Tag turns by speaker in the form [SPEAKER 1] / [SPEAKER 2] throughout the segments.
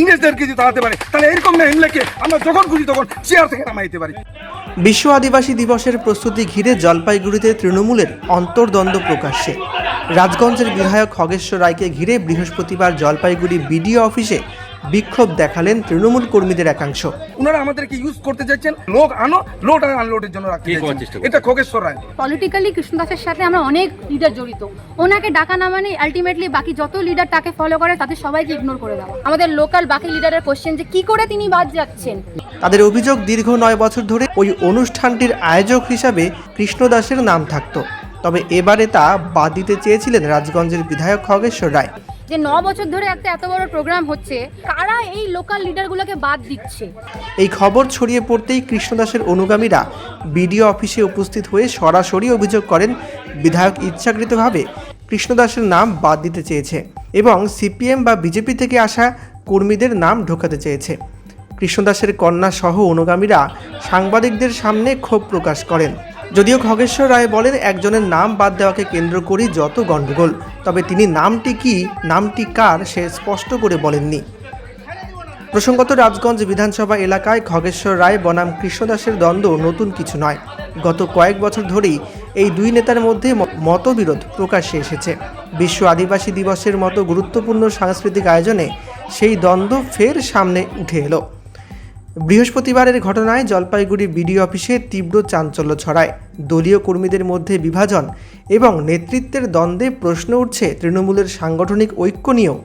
[SPEAKER 1] ইংরেজদেরকে যদি তাড়াতে পারে। তাহলে এরকম না এমলেকে আমরা যখন খুশি তখন চেয়ার থেকে নামাইতে পারি।
[SPEAKER 2] বিশ্ব আদিবাসী দিবসের প্রস্তুতি ঘিরে জলপাইগুড়িতে তৃণমূলের অন্তর্দ্বন্দ্ব প্রকাশ্যে। রাজগঞ্জের বিধায়ক খগেশ্বর রায়কে ঘিরে বৃহস্পতিবার জলপাইগুড়ি বিডিও অফিসে বিক্ষোভ দেখালেন তৃণমূল কর্মীদের একাংশ।
[SPEAKER 1] ওনারা আমাদেরকে ইউজ করতে চাইছেন লোক আনো লোড আর আনলোডের জন্য রাখতে চাইছেন। এটা খোগেশ্বর রায়।
[SPEAKER 3] পলিটিক্যালি কৃষ্ণদাসের সাথে আমরা অনেক লিডার জড়িত। ওনাকে ডাকা না মানে আলটিমেটলি বাকি যত লিডার তাকে ফলো করে তাদের সবাইকে ইগনোর করে দেওয়া। আমাদের লোকাল বাকি লিডারের কোশ্চেন যে কি করে তিনি বাদ যাচ্ছেন?
[SPEAKER 2] তাদের অভিযোগ দীর্ঘ নয় বছর ধরে ওই অনুষ্ঠানটির আয়োজক হিসাবে কৃষ্ণদাসের নাম থাকত। তবে এবারে তা বাদ দিতে চেয়েছিলেন রাজগঞ্জের বিধায়ক খগেশ্বর রায়।
[SPEAKER 3] যে ন বছর ধরে একটা এত বড় প্রোগ্রাম হচ্ছে, কারা এই লোকাল লিডারগুলোকে বাদ দিচ্ছে?
[SPEAKER 2] এই খবর ছড়িয়ে পড়তেই কৃষ্ণদাসের অনুগামীরা বিডিও অফিসে উপস্থিত হয়ে সরাসরি অভিযোগ করেন, বিধায়ক ইচ্ছাকৃতভাবে কৃষ্ণদাসের নাম বাদ দিতে চেয়েছে এবং সিপিএম বা বিজেপি থেকে আসা কর্মীদের নাম ঢোকাতে চেয়েছে। কৃষ্ণদাসের কন্যা সহ অনুগামীরা সাংবাদিকদের সামনে ক্ষোভ প্রকাশ করেন। যদিও খগেশ্বর রায় বলেন, একজনের নাম বাদ দেওয়াকে কেন্দ্র করেই যত গণ্ডগোল। তবে তিনি নামটি কি, নামটি কার, সে স্পষ্ট করে বলেননি। প্রসঙ্গত, রাজগঞ্জ বিধানসভা এলাকায় খগেশ্বর রায়, বনাম কৃষ্ণদাসের দ্বন্দ্ব নতুন কিছু নয়। গত কয়েক বছর ধরেই এই দুই নেতার মধ্যে মতবিরোধ প্রকাশ্যে এসেছে। বিশ্ব আদিবাসী দিবসের মতো গুরুত্বপূর্ণ সাংস্কৃতিক আয়োজনে সেই দ্বন্দ্ব ফের সামনে উঠে এলো। বৃহস্পতিবারের ঘটনায় জলপাইগুড়ি বিডিও অফিসে তীব্র চাঞ্চল্য ছড়ায়। দলীয় কর্মীদের মধ্যে বিভাজন এবং নেতৃত্বের দ্বন্দ্বে প্রশ্ন উঠছে তৃণমূলের সাংগঠনিক ঐক্য নিয়েও।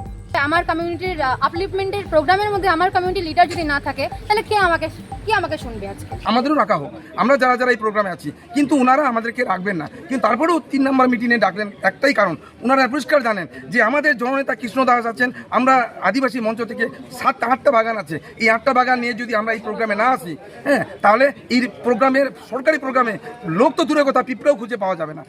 [SPEAKER 3] আমার কমিউনিটির আপলিফমেন্টের প্রোগ্রামের মধ্যে আমার কমিউনিটি লিডার যদি না থাকে, তাহলে কে আমাকে কে আমাকে শুনবে আজকে?
[SPEAKER 1] আমাদেরও রাখা হোক। আমরা যারা যারা এই প্রোগ্রামে আছি, কিন্তু ওনারা আমাদেরকে রাখবেন না। কিন্তু তারপরেও তিন নম্বর মিটিংয়ে ডাকলেন একটাই কারণ ওনারা পরিষ্কার জানেন যে আমাদের জননেতা কৃষ্ণ দাস আছেন, আমরা আদিবাসী মঞ্চ থেকে সাতটা, আটটা বাগান আছে। এই আটটা বাগান নিয়ে যদি আমরা এই প্রোগ্রামে না আসি হ্যাঁ তাহলে এই প্রোগ্রামের সরকারি প্রোগ্রামে লোক তো দূরে কথা, পিঁপড়েও খুঁজে পাওয়া যাবে না।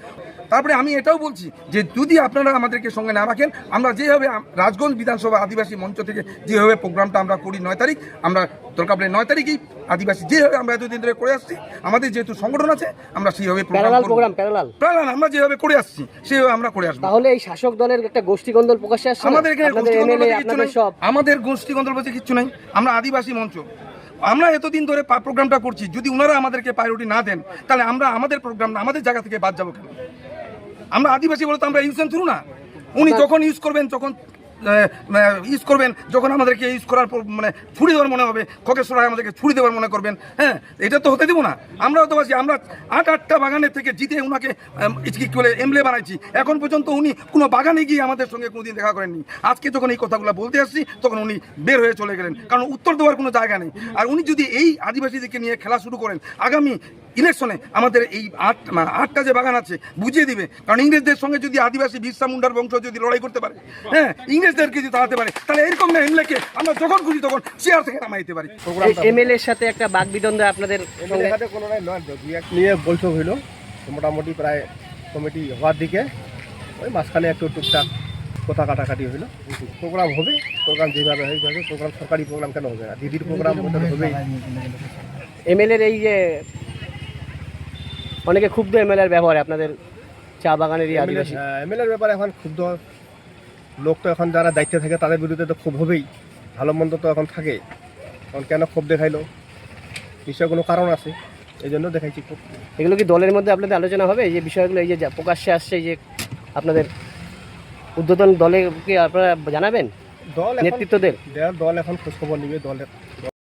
[SPEAKER 1] তারপরে আমি এটাও বলছি যে যদি আপনারা আমাদেরকে সঙ্গে না রাখেন, আমরা যেভাবে রাজগঞ্জ বিধানসভা আদিবাসী মঞ্চ থেকে যেভাবে প্রোগ্রামটা আমরা করি নয় তারিখ, আমরা দরকার পড়লে নয় তারিখেই আদিবাসী যেভাবে আমরা এতদিন ধরে করে আসছি আমাদের যেহেতু সংগঠন আছে আমরা সেইভাবে
[SPEAKER 4] প্রোগ্রাম প্যারালাল
[SPEAKER 1] প্যারালাল। আমরা যেভাবে করে আসছি সেভাবে আমরা করে আসব।
[SPEAKER 4] তাহলে এই শাসক দলের একটা গোষ্ঠীকন্দল প্রকাশ্যে আসছে
[SPEAKER 1] আমাদের এখানে গোষ্ঠী নাই। আমাদের গোষ্ঠী গন্ডল বলতে কিচ্ছু নাই। আমরা আদিবাসী মঞ্চ। আমরা এতদিন ধরে প্রোগ্রামটা করছি যদি ওনারা আমাদেরকে প্রায়োরিটি না দেন তাহলে আমরা আমাদের প্রোগ্রাম আমাদের জায়গা থেকে বাদ যাব কেন? আমরা আদিবাসী বলে তো আমরা ইউজ থ্রু না। উনি যখন ইউজ করবেন তখন ইউজ করবেন, যখন আমাদেরকে ইউজ করার পর মানে ছুরি দেওয়ার মনে হবে খকেশ্বর রায় আমাদেরকে ছুরি দেওয়ার মনে করবেন হ্যাঁ এটা তো হতে দেবো না। আমরাও তো বাসি আমরা আট আটটা বাগানের থেকে জিতে ওনাকে কি বলে, এমলে বানাইছি। এখন পর্যন্ত উনি কোনো বাগানে গিয়ে আমাদের সঙ্গে কোনোদিন দেখা করেননি। আজকে যখন এই কথাগুলো বলতে আসছি, তখন উনি বের হয়ে চলে গেলেন। কারণ উত্তর দেওয়ার কোনো জায়গা নেই। আর উনি যদি এই আদিবাসীদেরকে নিয়ে খেলা শুরু করেন, আগামী ইলেকশনে আমাদের এই আট আটটা যে বাগান আছে বুঝিয়ে দিবে। কারণ ইংরেজদের সঙ্গে যদি আদিবাসী বিরসা মুন্ডার বংশ যদি লড়াই করতে পারে হ্যাঁ ইংরেজদেরকে যদি তাড়াতে পারে তাহলে এরকম না এমলেকে আমরা যখন খুশি তখন চেয়ার থেকে নামাইতে পারি।
[SPEAKER 4] এমএলএ এর সাথে একটা বাক বিদ্বন্দ্ব আপনাদের
[SPEAKER 5] কোনো নয় নিয়ে বৈঠক হইল। মোটামুটি প্রায় কমিটি হওয়ার দিকে ওই মাঝখানে একটু টুকটাক কথা কাটাকাটি হইল। প্রোগ্রাম হবে প্রোগ্রাম যেভাবে হয় প্রোগ্রাম সরকারি প্রোগ্রাম কেন হবে না? দিদির প্রোগ্রাম ওটা হবেই।
[SPEAKER 4] এমএলএ এই যে অনেকে ক্ষুব্ধ এমএলএ এর ব্যবহারে আপনাদের চা বাগানের এই আদিবাসী।
[SPEAKER 5] এমএলএর ব্যাপারে এখন ক্ষুব্ধ লোক তো এখন যারা দায়িত্বে থাকে তাদের বিরুদ্ধে তো ক্ষোভ হবেই। ভালো মন্দ তো এখন থাকে। এখন কেন ক্ষোভ দেখাইলো? নিশ্চয় কোনো কারণ আছে। এই জন্য দেখাইছি খুব
[SPEAKER 4] এগুলো কি দলের মধ্যে আপনাদের আলোচনা হবে? এই যে বিষয়গুলো এই যে প্রকাশ্যে আসছে এই যে আপনাদের উদ্বোধন দলে কি আপনারা জানাবেন
[SPEAKER 5] দল
[SPEAKER 4] নেতৃত্বদের?
[SPEAKER 5] দল এখন খোঁজখবর নিবে দলের